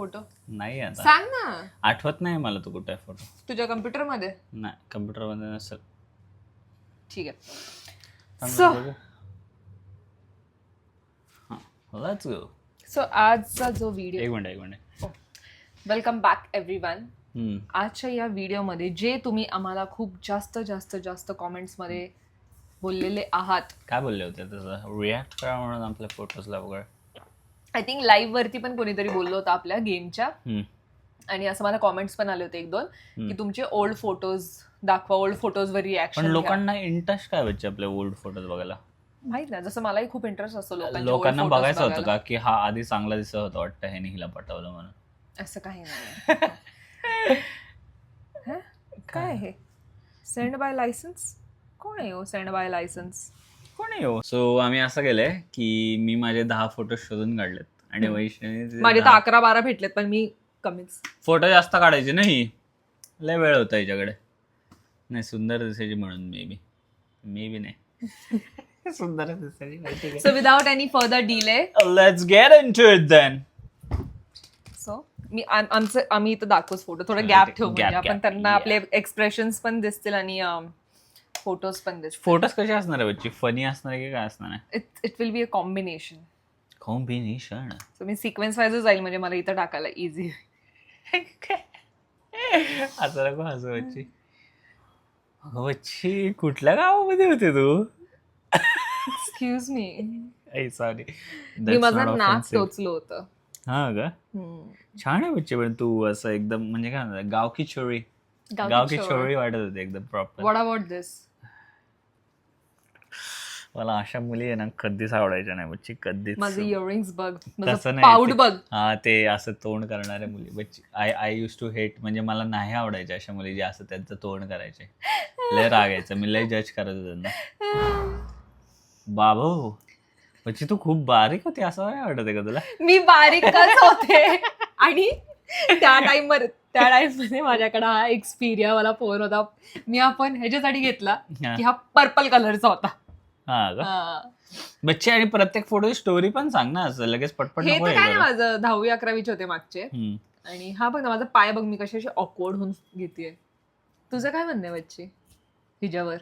Photo? नाही आता. सांग ना. आठवत नाही मला तो कुठे फोटो. तुझ्या कम्प्युटरमध्ये नाही कम्प्युटरमध्ये नसेल. ठीक आहे. थांब So- बघू. हा go. सो आजचा जो व्हिडिओ एक मिनिट एक minute. Welcome back every one hmm. आजच्या या व्हिडिओमध्ये जे तुम्ही आम्हाला खूप जास्त जास्त जास्त कॉमेंट्समध्ये बोललेले आहात काय बोलले होते तसं रिॲक्ट करा म्हणून आपल्या फोटोजला वगैरे. आय थिंक लाईव्ह वरती पण कोणीतरी बोललो होतं आपल्या गेमच्या. आणि असं मला कॉमेंट्स पण आले होते एक दोन. की तुमचे ओल्ड फोटोज दाखवा ओल्ड फोटोजवर पण रिॲक्शन लोकांना इंटरेस्ट काय बच्चे आपले ओल्ड फोटोज बघायला? माहीत नाही जसं मलाही खूप इंटरेस्ट असतो लोकांना बघायचं होतं. का की हा आधी चांगला दिसत होता वाटतं ह्याने हिला पटवलं म्हणून. असं काही नाही. हं? काय आहे सेंड बाय लायसन्स कोण आहे हो सेंड बाय लायसन्स कोणी हो? सो आम्ही असं केलंय की मी माझे दहा फोटो शोधून काढलेत. आणि हम्म. वैष्णवी माझे तर अकरा बारा भेटलेत पण मी कमीच. फोटो जास्त काढायचे नाही. लय वेळ होता याच्याकडे नाही सुंदर दिसायची म्हणून मे बी. मे बी नाही. सुंदर दिसायची so without any further delay let's get into it then so मी आम- आमचं आम्ही इथं दाखवूच फोटो थोडं हा, गॅप ते ठेवू म्हणजे आपण gap. त्यांना. आपले एक्सप्रेशन्स पण दिसतील आणि फोटोज पण दिसतील. फोटोज कसे असणार आहे बच्ची? फनी असणार आहे की काय असणार आहे? It it will be a combination combination so me sequence वाईजच जाईल म्हणजे मला इथं टाकायला इझी असं नको हसू बच्ची. अगं बच्ची कुठल्या गावामध्ये होते तू? एक्सक्यूज मी सॉरी मी माझं नाक टोचलो होतं. हा का. छान आहे बच्चे पण तू असं एकदम म्हणजे काय म्हणतात गाव की छोरी गाव की छोरी वाटत होते एकदम प्रॉपर व्हॉट अबाउट दिस मला अशा मुली आहे ना कधीच आवडायच्या नाही बच्ची कधीच. माझे इयरिंग्स बघ तसं नाही बघ. हा ते असं तोंड करणाऱ्या मुली. बच्ची I I used to hate म्हणजे मला नाही आवडायच्या अशा मुली जे असं त्यांचं तोंड करायचे. लय राग यायचं मी लय जज करत होतो त्यांना. बाबो बच्ची तू खूप बारीक होती असं नाही वाटत आहे का तुला? मी बारीकच होते. आणि त्या टाइममध्ये त्या टाइममध्ये माझ्याकडे हा एक्सपिरिया वाला फोन होता. मी आपण ह्याच्यासाठी घेतला. की हा पर्पल कलरचा होता. हा का? हा. बच्चे आणि प्रत्येक फोटोची स्टोरी पण सांग ना असं लगेच पटपट हे नको तर हे काय करू. माझं दहावी अकरावीचे होते मागचे. हम्म. आणि हा बघ ना माझा पाय बघ मी कशी अशी ऑकवर्ड होऊन घेते तुझं काय म्हणणं आहे बच्ची? हिच्यावर.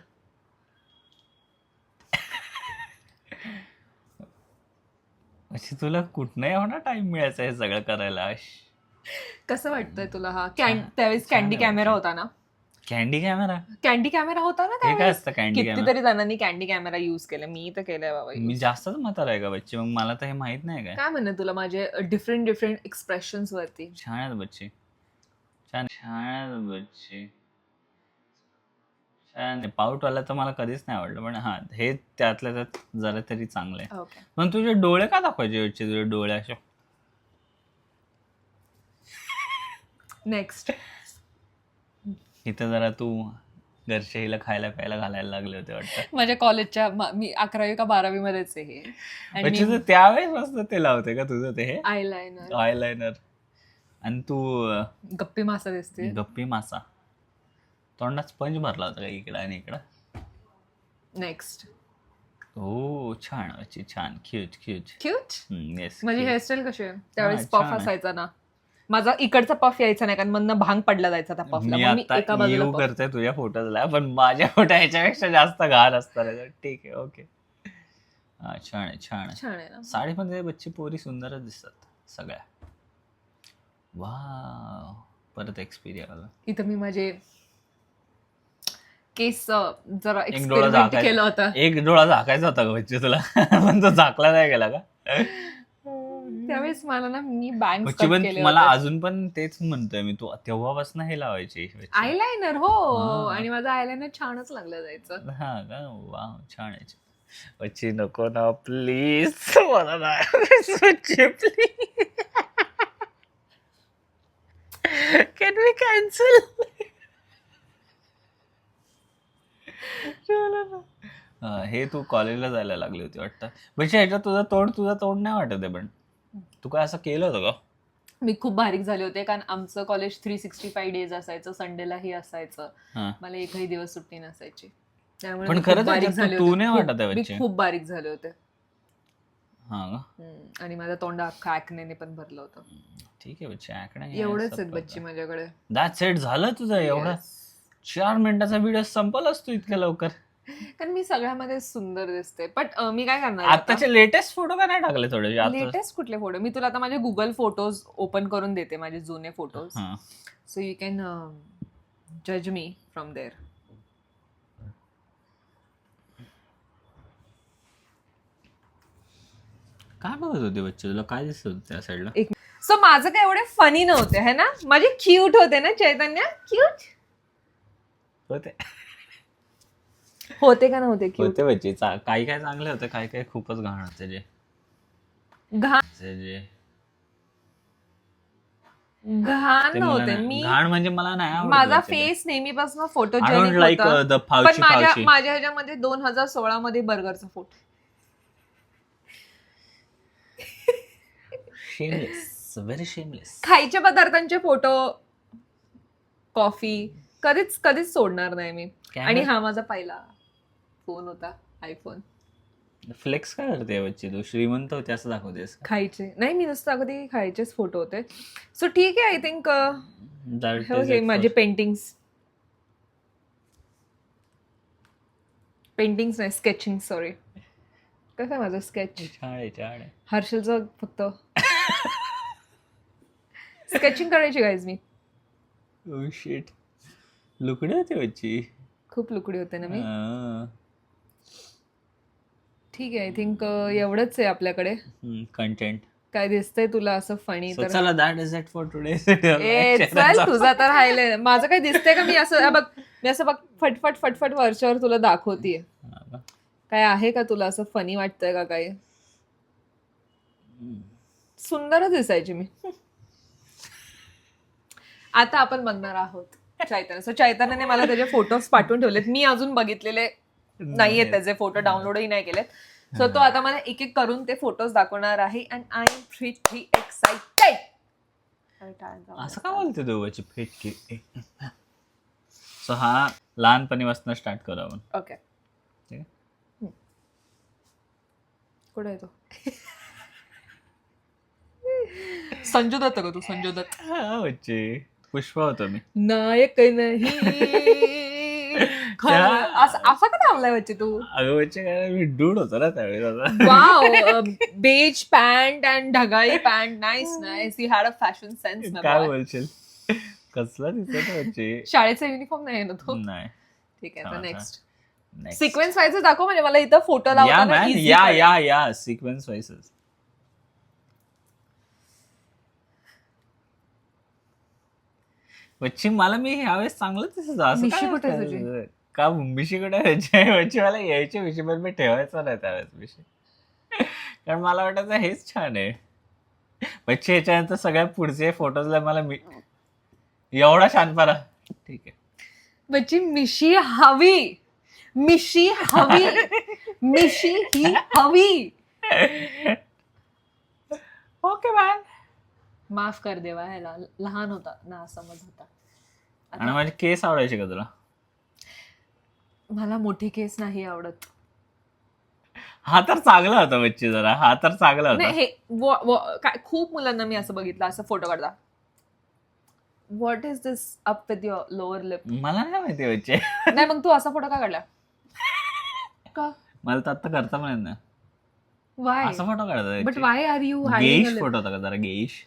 बच्ची तुला कुठनंही एवढा टाइम मिळायचा हे सगळं करायला. कसं वाटतंय तुला हा? कॅन छान- त्यावेळेस छान कॅन्डी आहे कॅमेरा. होता ना? Candy camera? कॅन्डी कॅमेरा होता ना हे काय त्यावेळेस असतं कॅन्डी कॅमेरा? कितीतरी जणांनी कॅन्डी कॅमेरा युज केला. मी तर केलाय बाबा मी. जास्तच म्हातारा आहे का बच्ची? मग मला तर हे माहीत नाही काय? काय म्हणणं तुला माझे डिफरंट डिफरंट एक्सप्रेशन्स वरती? छान आहेत बच्ची. छान छान आहेत बच्ची. छान. पाऊटवाला तर मला कधीच नाही आवडलं पण हा हे त्यातल्या त्यात जरा तरी चांगलं आहे. ओके पण तुझे डोळे का दाखवायचे बच्ची तुझे डोळे असे? नेक्स्ट इथं जरा तू घरच्या हिला खायला प्यायला घालायला लागले होते वाटतं. माझ्या कॉलेजच्या मी अकरावी का बारावी मध्येच आहे हे. आणि तू त्यावेळेस मस्त ते लावते का तुझं ते हे? आयलायनर आयलायनर आणि तू अं, गप्पी मासा दिसते. गप्पी मासा. तोंडात स्पंज भरला होता का इकडं आणि इकडं? नेक्स्ट हो छान बच्ची छान. क्यूट क्यूट क्यूट येस माझी हेअरस्टाईल कशी आहे? त्यावेळेस पफ आहे. असायचा ना. माझा इकडचा पफ यायचा नाही कारण मधनं भांग पडला जायचा त्या पफला. मी मग मी आता एका बाजूला येऊ puff- करते तुझ्या फोटोजला पण माझ्या फोटो ह्याच्यापेक्षा जास्त घाण असतात. ठीक आहे ओके. हा छान आहे छान आहे. छान आहे ना. साडीमध्ये बच्ची पोरी सुंदरच दिसतात सगळ्या. वा परत एक्सपिरियन्स आला. इथं मी माझे केस अं, जरा डोळा एक्सपेरिमेंट झाकायचा. केलं होतं. एक डोळा झाकायचा होता का बच्ची तुला? पण तो झाकला नाही गेला का? त्यावेळेस मला ना मी बँक मला अजून पण तेच म्हणतोय मी तू तेव्हापासून हे लावायची. आयलायनर हो. हा. आणि माझं आयलायनर छानच लागलं जायचं. हा का? वा छान आहे. बच्ची नको ना प्लीज मला नाही प्लीज कॅन वी कॅन्सल हे तू कॉलेजला जायला लागली होती वाटतं. बच्ची ह्याच्यात तुझं तोंड तुझं तोंड नाही वाटत आहे पण. तू काय असं केलं होतं का? मी खूप बारीक झाले होते कारण आमचं college three sixty five days असायचं संडेलाही असायचं. हा. मला एकही दिवस सुट्टी नसायची. त्यामुळे पण मी खूप खरंच बारीक झाले तू होते. नाही खूप- वाटत आहे मी बच्ची. खूप बारीक झाले होते. हा का? हम्म, आणि माझं तोंड अख्खा पण भरलं होतं. ठीक आहे बच्ची आकडे एवढंच आहेत बच्ची माझ्याकडे. दॅट सेट झालं तुझं एवढं? Yes. चार मिनिटाचा व्हिडिओ संपलाच तू इतक्या लवकर? कारण मी सगळ्यामध्ये सुंदर दिसते. पण मी काय करणार आता? आताचे लेटेस्ट फोटो का नाही टाकले थोडे? आता लेटेस्ट कुठले फोटो मी तुला आता माझे गुगल फोटोज ओपन करून देते माझे जुने फोटोज हा. सो यू कॅन जज मी फ्रॉम देअर काय बघत होते बच्चे? तुला काय दिसत होतं त्या साईडला एक सो माझं काय एवढे फनी नव्हते है ना? माझे क्यूट होते ना चैतन्य? क्यूट होते. होते का नव्हते? होते बच्चे चा- काही काय चांगले होते काही काही खूपच घाण होते जे. घाण? जे- घाण ते मला नव्हते. नाही- मी घाण म्हणजे मला नाही माझा. फेस नेहमीपासून होता. the पण माझ्या माझ्या ह्याच्यामध्ये दोन हजार सोळा मध्ये बर्गरचा फोटो शेमलेस व्हेरी शेमलेस खायच्या पदार्थांचे फोटो कॉफी कधीच कधीच सोडणार नाही मी. आणि हा माझा पहिला. फोन होता आयफोन फ्लेक्स काय करते बच्चे तू श्रीमंत होते असं दाखवतेस? खायचे. नाही मी नुसतं अगदी खायचेच फोटो होते. सो ठीक आहे आय थिंक it माझे पेंटिंग्स पेंटिंग्स नाही स्केचिंग सॉरी कसं आहे माझं स्केच हर्षलचं फक्त. स्केचिंग करायची गाईज मी. शिट लुकडे होते बच्ची खूप लुकडी होते ना मी. ठीक आहे आय थिंक एवढंच आहे आपल्याकडे. कंटेंट काय दिसतंय तुला असं फणी सो तर? चला that is it for today ए चल तुझा तर राहिलंय. माझं काय दिसतंय का? मी असं बघ मी असं बघ फटफट फटफट वरच्यावर तुला दाखवतीये. काय आहे का तुला असं फनी वाटतंय का काही? सुंदरच दिसायची मी. आता आपण बघणार आहोत चैतन्य. सो चैतन्याने मला त्याचे फोटोज पाठवून ठेवलेत. मी अजून बघितलेले नाहीयेत. त्याचे फोटो डाउनलोडही नाही केलेत. सो तो आता मला एक एक करून ते फोटोज दाखवणार आहे and I am pretty excited असं का बोलते बच्ची फेटकी सो हा लहानपणीपासून स्टार्ट करू आपण. ओके? कुठे तो? संजू दत्त का तू? संजू दत्त. हा पुष्पा होतो मी. नायक नाही. असं असं का थांबलाय बच्चे तू? अगं बच्चे काय मी डूड होतो ना त्यावेळेस wow beige pant and ढगाई pant nice nice you had a fashion sense काय बोलशील? कसला दिसत बच्चे शाळेचा युनिफॉर्म नाही ना तो? नाही. ठीक आहे. नेक्स्ट. सिक्वेन्स व्हायचं दाखव म्हणजे मला इथं फोटो easy या. या या. सिक्वेन्स वाईसेस बच्ची मला मी ह्यावेळेस चांगलंच दिसत असं कुठे? का मिशी कुठे यायची बच्ची मला यायचे विषय पण मी ठेवायचा नाही त्यावेळेस विषय. कारण मला वाटायचं हेच छान आहे. बच्ची ह्याच्यानंतर सगळ्या पुढचे फोटोजला मला मी एवढा शानपणा ठीक आहे. बच्ची मिशी हवी. मिशी हवी. मिशी ही हवी. ओके मॅन माफ कर देवा ह्याला लहान होता ना समज होता. आणि माझे केस आवडायचे का तुला? मला मोठे केस नाही आवडत. हा तर चांगला होता बच्ची जरा हा तर चांगला नाही होता हे व- व- काय खूप मुलांना मी असं बघितलं असं फोटो काढता. What is this up with your lower lip मला नाही माहिती बच्चे. नाही मग तू असा फोटो का काढला? का? मला तर आता करता पण येत नाही. वाय असा फोटो काढता बट वाय आर यू गेश फोटो होता का जरा गेश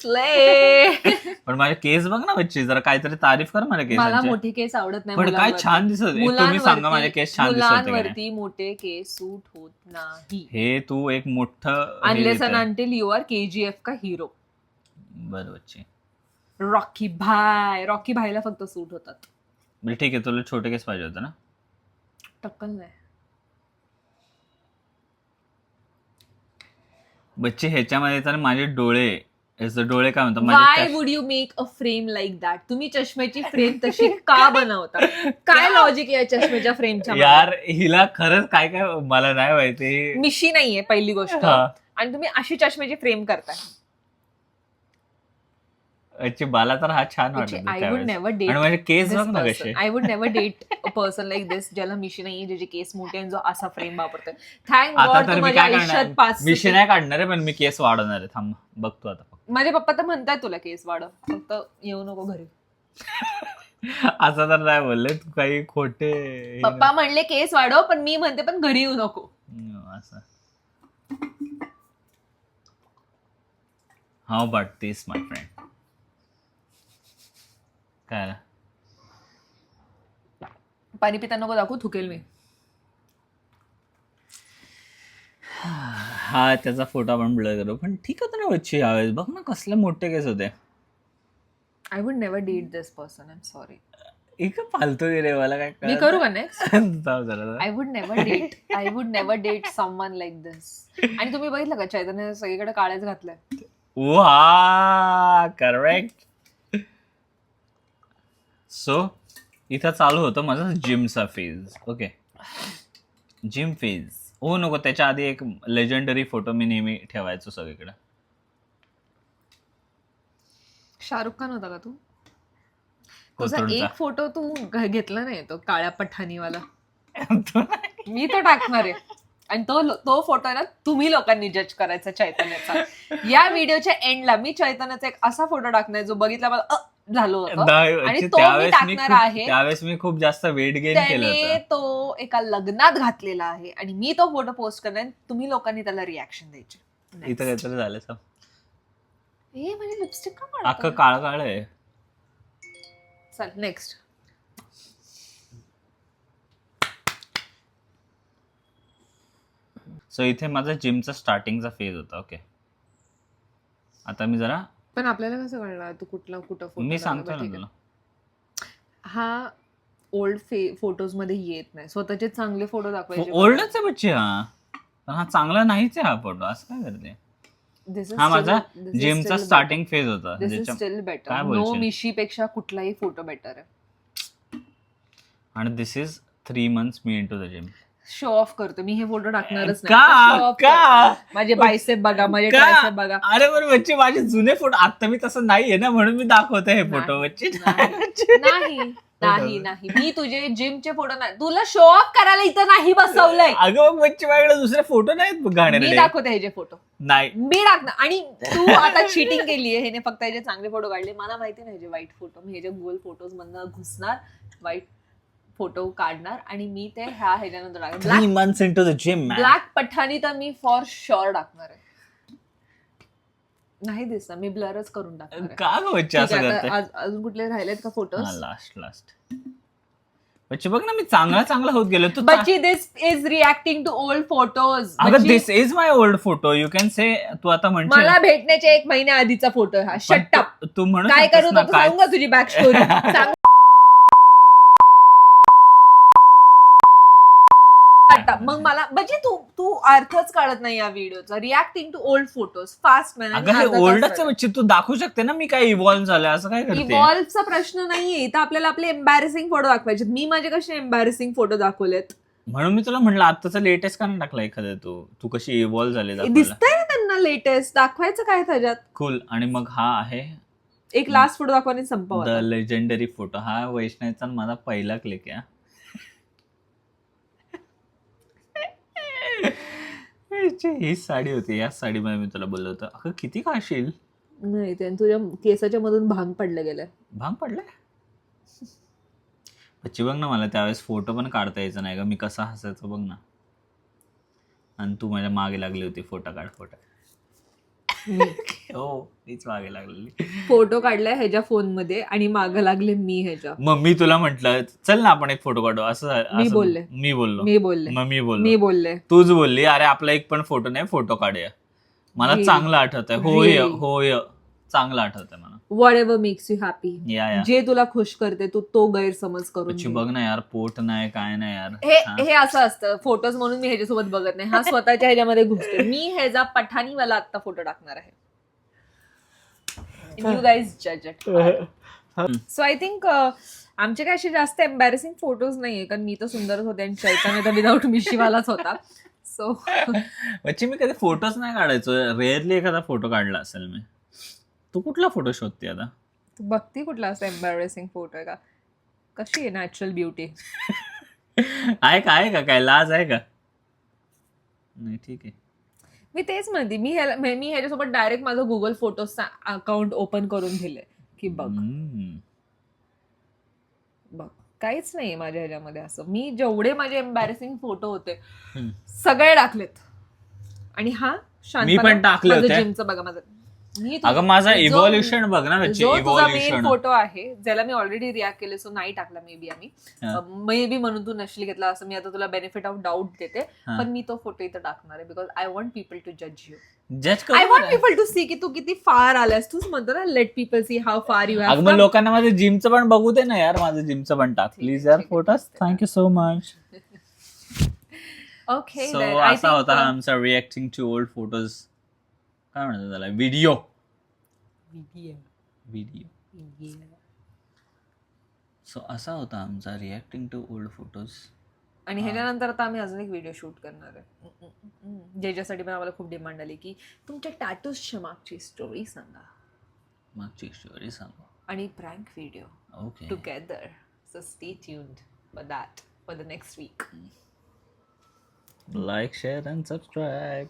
स्ले पण माझे केस बघ ना बच्ची जरा काहीतरी तारीफ कर माझ्या मला केसांची. मोठे केस आवडत नाही पण काय मुलांवरती. छान दिसत एक तुम्ही सांगा माझे केस छान दिसत होते का नाही? मुलांवरती मोठे केस सूट होत नाही. हे तू एक मोठं हे अनलेस देतोय. And until you are KGF का हिरो बरं बच्ची. रॉकी भाय रॉकी भाईला फक्त सूट होतात. बरं ठीक आहे तुला छोटे केस पाहिजे होते ना? टक्कल नाही. बच्चे ह्याच्यामध्ये तर माझे डोळे याचे डोळे काय म्हणतात? वाय माझे would you make a frame like that तुम्ही चष्म्याची फ्रेम तशी का बनवता? काय लॉजिक आहे या चष्म्याच्या फ्रेमच्या यार हिला खरंच काय काय मला नाही माहिती. मिशी नाहीये पहिली गोष्ट. हा. आणि तुम्ही अशी चष्म्याची फ्रेम करताय. अच्छी बाला तर हा छान आय वुड. नेव्हर डेट माझे केस बघ ना कसे. I would never date a person like this ज्याला मिशी नाही ज्याचे केस मोठे आणि जो असा फ्रेम वापरतोय. थँक आता गॉड तर मी माझ्या काय आयुष्यात करणार पाच विषय नाही काढणार आहे पण मी केस वाढवणार आहे. थांब बघतो आता. माझे पप्पा तर म्हणताय तुला केस वाढव. फक्त येऊ नको घरी. असं तर नाही बोलले. तू काही खोटे हे पप्पा म्हणले केस वाढव पण मी म्हणते पण घरी येऊ नको. नाही. असं. How but this my friend काय? पाणी पिता नको दाखवू थुकेल मी. हा त्याचा फोटो आपण ब्लर करू. पण ठीक होतं ना बच्ची यावेळेस बघ ना कसले मोठे केस होते. I would never date this person I am sorry एक फालतू गेले मला काय मी करू का next. I would never date I would never date someone like this आणि तुम्ही बघितलं का? चैतन्य सगळीकडे काळ्याच घातलंय. वा करेक्ट सो इथं चालू होतं माझं जिमचा फेज ओके जिम फेज हो नको त्याच्या आधी एक लेजंडरी फोटो मी नेहमी ठेवायचो सगळीकडे. शाहरुख खान होता का तू? तुझा कोथरूडचा. एक फोटो तू घ- घेतला नाही तो काळ्या पठाणीवाला. मी तो टाकणार आहे. आणि तो लो- तो फोटो आहे ना तुम्ही लोकांनी जज करायचा चैतन्याचा. या व्हिडिओच्या एंडला मी चैतन्याचा एक असा फोटो टाकणार जो बघितला मला अ, झालं होतं. आणि तो मी त्यावेळेस मी टाकणार खूप- आहे. त्यावेळेस मी खूप जास्त वेट गेन त्याने तो एका लग्नात घातलेला आहे आणि मी तो फोटो पोस्ट करणार आणि तुम्ही लोकांनी त्याला रिॲक्शन द्यायची. इथं काहीतरी झालं सब ए म्हणजे लिपस्टिक का अख्खं? काळ काळ आहे. चल नेक्स्ट सो इथे माझा जिमचा स्टार्टिंगचा फेज होता ओके आता मी जरा पण आपल्याला कसं कळणार तू कुठला कुठं photo मी? सांगतो ना. तुला. हा ओल्ड फोटोजमध्ये येत नाही. स्वतःचे चांगले फोटो दाखवायचे ओल्डच आहे बच्ची हा. पण हा चांगला नाहीच आहे हा फोटो असं काय करते? हा माझा जिमचा स्टार्टिंग फेज होता. ज्याच्या- बेटर काय नो बोलशील? मिशी पेक्षा कुठलाही फोटो बेटर आहे. आणि this is three months me into the gym show off करतो. मी हे फोटो टाकणारच का? नाही Show off का? करतो. माझे बायसेप बघा माझे का? ट्रायसेप बघा. अरे पण बच्ची माझे जुने फोटो आता मी तसं नाहीये ना म्हणून मी दाखवते हे फोटो बच्ची नाही. नाही नाही मी तुझे जिमचे फोटो नाही. तुला शो ऑफ करायला इथं नाही बसवलंय. अगं मग बच्ची माझ्याकडे दुसरे फोटो नाहीत मी गाण्याकडे दाखवते ह्याचे फोटो नाही. मी टाकणार. आणि तू आता चिटिंग केली आहे ह्याने फक्त ह्याचे चांगले फोटो काढले मला माहिती नाही ह्याचे वाईट फोटो मी ह्याच्या गुगल फोटोज मधनं घुसणार वाईट फोटो काढणार आणि मी ते ह्या ह्याच्यानंतर टाकणार. जिम ब्लॅक पठाणी तर मी फॉर शुअर टाकणार आहे. नाही दिसणार मी ब्लरच करून टाकणार आहे. का गं बच्ची ठीक असं आहे, आता करते आज- अजून कुठले राहिलेत का फोटोज लास्ट लास्ट बच्ची बघ ना मी चांगला चांगला होत गेलो. तू बच्ची this is reacting to old photos अगं this is my old photo you can say तू आता म्हणशील मला भेटण्याच्या एक महिन्या आधीचा फोटो हा. पण शट्टप तू- तू म्हणू काय शकतेस करू ना, नको? काय सांगू का तुझी बॅक स्टोरी सांग आता, मग मला म्हणजे तू तू अर्थच काढत नाही या व्हिडिओचा. Reacting to old photos fast अगं हे ओल्डच तू दाखवू शकते ना मी काय इव्हॉल्व्ह झालं असं काय करते? इव्हॉल्वचा प्रश्न नाहीये. इथं आपल्याला आपले एम्बॅरेसिंग फोटो दाखवायचे. मी माझे कसे एम्बॅरेसिंग फोटो दाखवलेत? म्हणून मी तुला म्हणलं आताचा लेटेस्ट का नाही टाकला एखादा तू. तू कशी इव्हॉल्व्ह झाली दिसतंय ना त्यांना लेटेस्ट दाखवायचं काय त्याच्यात? कुल आणि मग हा आहे. एक लास्ट फोटो दाखवणे द संपवा लेजेंडरी फोटो हा वैष्णवचा माझा पहिला क्लिक आहे. हा. ही साडी होती. या साडीमध्ये मी तुला बोललो होतो. अगं किती खाशील नाही ते तुझ्या केसाच्या मधून भांग पडलं गेलं भांग पडलाय? बच्ची बघ ना मला त्यावेळेस फोटो पण काढता यायचा नाही ग. मी कसा हसायचो बघ ना. आणि तू माझ्या मागे लागली होती फोटो काढ फोटो हो मीच मागे लागलेली. फोटो काढलाय ह्याच्या फोनमध्ये आणि माग लागले मी ह्याच्या. मग मी तुला म्हंटल चल ना आपण एक फोटो काढू. असं मी असं- बोलले. मी बोललो. मी बोलले. मग मी मी बोललो. बोलले तूच बोलली अरे आपला एक पण फोटो नाही फोटो काढूया. मला Really? चांगलं आठवत आहे होय Really? होय. चांगलं आठवत आहे मला. Whatever makes you happy या या जे तुला खुश करते तू तो गैरसमज करून घे. बघ ना यार पोट नाही काय नाही यार. हे हा. हे असं असतं. फोटोज म्हणून मी ह्याच्यासोबत बघत नाही. हा स्वतःच्या ह्याच्यामध्ये घुसते. मी ह्याचा पठाणीवाला आता फोटो टाकणार आहे. यू गाईज जज इट सो आय थिंक आमचे काय असे जास्त एम्बॅरेसिंग फोटोज नाहीये. कारण मी तर सुंदरच होते आणि चैतन्य तर विदाऊट मिशीवालाच होता. सो बच्ची मी कधी फोटोच नाही काढायचो. रेअरली एखादा फोटो काढला असेल मी. तू कुठला फोटो शोधते आता? तू बघती कुठला असा एम्बॅरेसिंग फोटो आहे का? कशी आहे नॅचरल ब्युटी आहे का आहे का काय? लाज आहे का? नाही ठीक आहे. मी तेच म्हणते मी ह्याला मी मी ह्याच्यासोबत डायरेक्ट माझं गुगल फोटोजचा अकाउंट ओपन करून दिलंय की बघ. हम्म. बघ काहीच नाही माझ्या ह्याच्यामध्ये असं. मी जेवढे माझे एम्बॅरेसिंग फोटो होते हम्म. सगळे टाकलेत. आणि हा मी पण टाकले होते. जिमचं बघा माझं मी अगं माझा जो- इव्हॉल्युशन बघ ना त्याची जो तुझा मेन इव्हॉल्युशन फोटो आहे ज्याला मी ऑलरेडी रिॲक्ट केले सो नाही टाकला मे बी आम्ही. हा. मे बी म्हणून तू नशील घेतला असं मी आता तुला बेनिफिट ऑफ डाऊट देते हा. पण मी तो फोटो इथं टाकणार आहे because I want people to जज यू जज I want people to C की तू किती फार आलास तूच म्हणतो ना let people see how far you अगं मग लोकांना माझं जिमचं पण बघू दे ना यार माझं जिमचं पण टाक. ठीक- प्लीज यार ठीक आहे, आहे. Thank you so much okay so असा होता हा आमचा रिएक्टिंग टू ओल्ड फोटोज काय म्हणतात त्याला? व्हिडिओ व्हिडिओ सो असा होता आमचा रिएक्टिंग टू ओल्ड फोटोज आणि ह्याच्यानंतर आता आम्ही अजून एक व्हिडिओ शूट करणार आहे. ज्याच्यासाठी पण आम्हाला खूप डिमांड आली की तुमच्या टॅटूजच्या मागची स्टोरी सांगा. मागची स्टोरी सांगू. आणि prank video okay together so stay tuned for that for the next week like share and subscribe